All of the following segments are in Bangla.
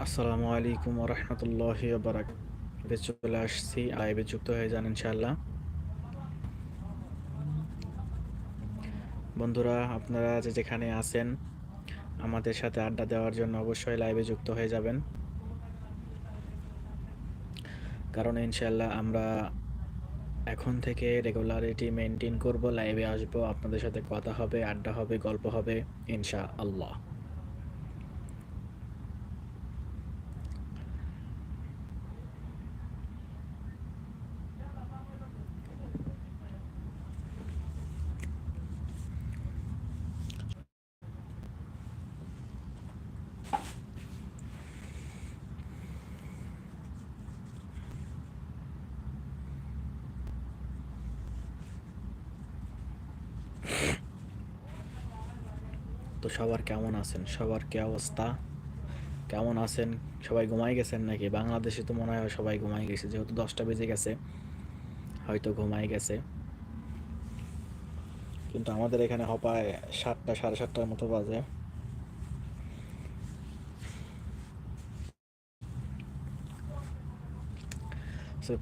আসসালামু আলাইকুম রহমতুল্লাহ বারাক চলে আসছি লাইভে যুক্ত হয়ে যান ইনশাআল্লাহ। বন্ধুরা, আপনারা যে যেখানে আছেন, আমাদের সাথে আড্ডা দেওয়ার জন্য অবশ্যই লাইভে যুক্ত হয়ে যাবেন। কারণ ইনশাআল্লাহ আমরা এখন থেকে রেগুলারিটি মেনটেন করব, লাইভে আসব, আপনাদের সাথে কথা হবে, আড্ডা হবে, গল্প হবে ইনশা আল্লাহ তো সবার কেমন আছেন? সবার কি অবস্থা? কেমন আছেন? সবাই ঘুমাই গেছেন নাকি? বাংলাদেশে তো মনে হয় সবাই ঘুমাই গেছে, যেহেতু দশটা বেজে গেছে। হয়তো ঘুমাই গেছে। কিন্তু আমাদের এখানে হপায় সাতটা, সাড়ে সাতটার মতো বাজে।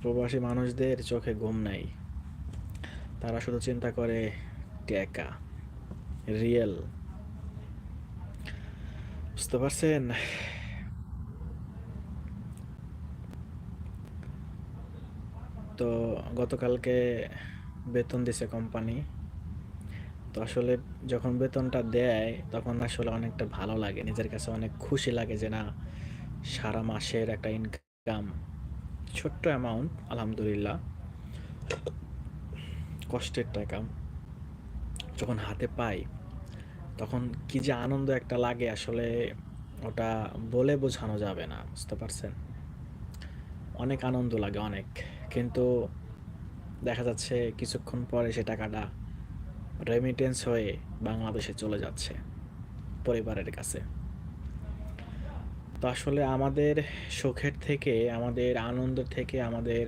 প্রবাসী মানুষদের চোখে ঘুম নাই। তারা শুধু চিন্তা করে, টেকা, রিয়েল। বুঝতে পারছেন? তো গতকালকে বেতন দিছে কোম্পানি তো আসলে যখন বেতনটা দেয়, তখন আসলে অনেকটা ভালো লাগে। নিজের কাছে অনেক খুশি লাগে যে, না, সারা মাসের একটা ইনকাম ছোট্ট অ্যামাউন্ট আলহামদুলিল্লাহ, কষ্টের টাকা, যখন হাতে পাই। তখন কি যে আনন্দ একটা লাগে আসলে ওটা বলে বোঝানো যাবে না, বুঝতে পারছেন? অনেক আনন্দ লাগে, অনেক। কিন্তু দেখা যাচ্ছে কিছুক্ষণ পরে সে টাকাটা রেমিটেন্স হয়ে বাংলাদেশে চলে যাচ্ছে পরিবারের কাছে। তো আসলে আমাদের সুখের থেকে, আমাদের আনন্দ থেকে, আমাদের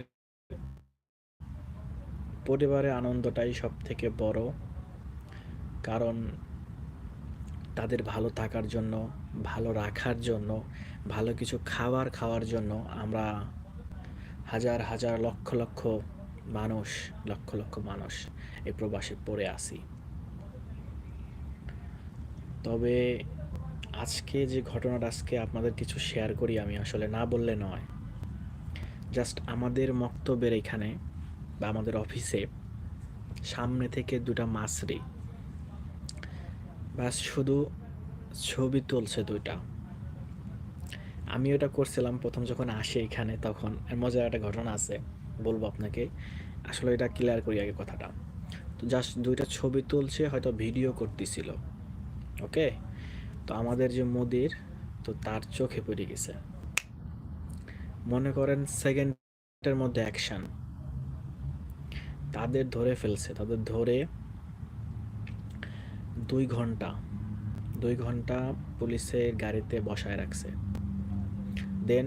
পরিবারের আনন্দটাই সব থেকে বড়। কারণ তাদের ভালো থাকার জন্য, ভালো রাখার জন্য, ভালো কিছু খাবার খাওয়ার জন্য আমরা হাজার হাজার লক্ষ লক্ষ মানুষ, লক্ষ লক্ষ মানুষ এই প্রবাসে পড়ে আসি তবে আজকে যে ঘটনাটা আজকে আপনাদের কিছু শেয়ার করি আমি আসলে না বললে নয়। জাস্ট আমাদের মক্তবের এখানে বা আমাদের অফিসে সামনে থেকে দুটা মাছরি বাস শুধু ছবি তুলছে দুইটা। আমি ওটা করছিলাম প্রথম যখন আসে এখানে, তখন। মজার একটা ঘটনা আছে, বলব আপনাকে। আসলে এটা ক্লিয়ার করি আগে কথাটা। তো জাস্ট দুইটা ছবি তুলছে, হয়তো ভিডিও করতেছিল। ওকে তো আমাদের যে মোদির, তো তার চোখে পড়ে গেছে। মনে করেন সেকেন্ডের মধ্যে অ্যাকশন তাদের ধরে ফেলছে, তাদের ধরে দুই ঘণ্টা দুই ঘণ্টা পুলিশের গাড়িতে বসায় রাখছে। দেন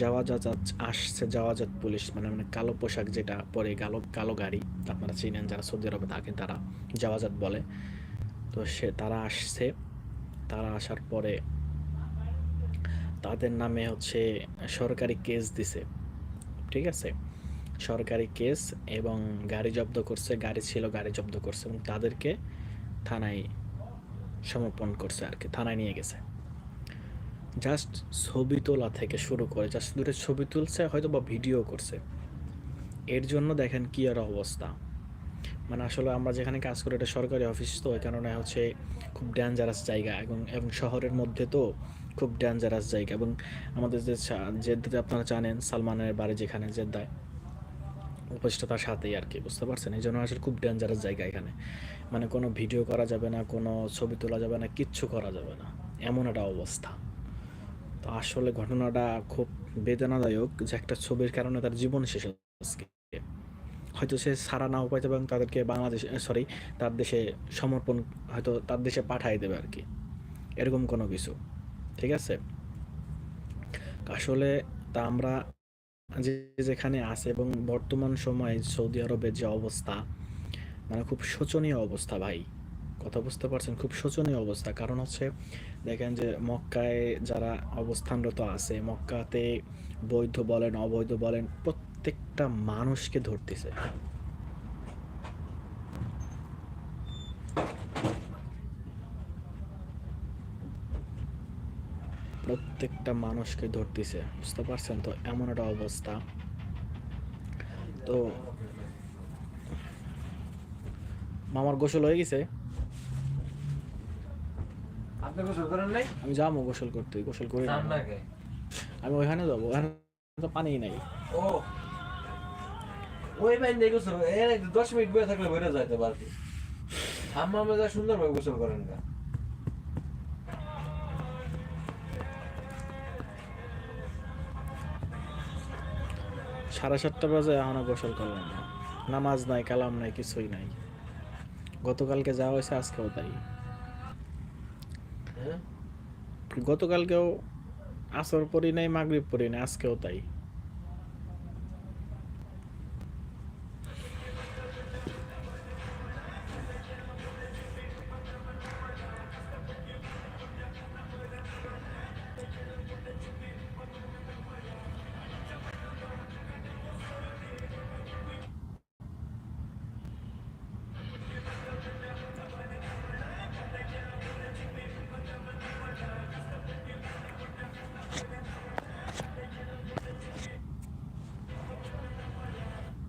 যাওয়া যাওয়াজাত আসছে যাওয়াজাত পুলিশ মানে মানে কালো পোশাক যেটা পরে কালো কালো গাড়ি, আপনারা চিনেন যারা সৌদি আরবে থাকেন তারা যাওয়াজাত বলে। তো সে, তারা আসছে, তারা আসার পরে তাদের নামে হচ্ছে সরকারি কেস দিছে, ঠিক আছে? সরকারি কেস এবং গাড়ি জব্দ করছে, গাড়ি ছিল, গাড়ি জব্দ করছে এবং তাদেরকে থানায় সমর্পণ করছে আর কি, থানায় নিয়ে গেছে। জাস্ট ছবি তোলা থেকে শুরু করে জাস্ট দূরে ছবি তুলছে হয়তো বা ভিডিও করছে। এর জন্য দেখেন কি আর অবস্থা। মানে আসলে আমরা যেখানে কাজ করি, এটা সরকারি অফিস তো, ওই কারণে হচ্ছে খুব ডেঞ্জারাস জায়গা এবং এবং শহরের মধ্যে তো খুব ডেঞ্জারাস জায়গা এবং আমাদের যে জেদ্দাতে আপনারা জানেন, সালমানের বাড়ি যেখানে, জেদ্দায় অফিসটা তার সাথেই আর কি, বুঝতে পারছেন? এই জন্য আসলে খুব ডেঞ্জারাস জায়গা এখানে। মানে কোনো ভিডিও করা যাবে না, কোনো ছবি তোলা যাবে না, কিচ্ছু করা যাবে না। এমন একটা অবস্থা। তো আসলে ঘটনাটা খুব বেদনাদায়ক যে একটা ছবির কারণে তার জীবন শেষ আজকে হয়তো সে সারা নাও পাইতে এবং তাদেরকে বাংলাদেশ সরি তার দেশে সমর্পণ, হয়তো তার দেশে পাঠাই দেবে আর কি। এরকম কোনো কিছু, ঠিক আছে? আসলে তা আমরা যেখানে আছে এবং বর্তমান সময়ে সৌদি আরবের যে অবস্থা মানে খুব শোচনীয় অবস্থা ভাই। কথা বুঝতে পারছেন? খুব শোচনীয় অবস্থা। কারণ হচ্ছে দেখেন যে মক্কায় যারা অবস্থানরত আছে, মক্কাতে বৈধ বলেন, অবৈধ বলেন, প্রত্যেকটা মানুষকে ধরতেছে। প্রত্যেকটা মানুষকে ধরতেছে বুঝতে পারছেন তো? এমন একটা অবস্থা। তো মামার গোসল হয়ে গেছে? আমি যাব গোসল করতে গোসল করি? আমি ওইখানে যাব ওখানে তো পানি নাই। ও ওই ভাই নেই গোসল দশ মিনিট বয়ে থাকলে বইরা যাইতে পারবি হাম্মামে যা সুন্দরভাবে গোসল করেন না সাড়ে সাতটা বাজে এখনও গোসল করলাম না। নামাজ নাই কালাম নাই কিছুই নাই। গতকালকে যা হয়েছে আজকেও তাই। হ্যাঁ? গতকালকেও আসর পড়ি নাই মাগরীব পড়ি নাই আজকেও তাই।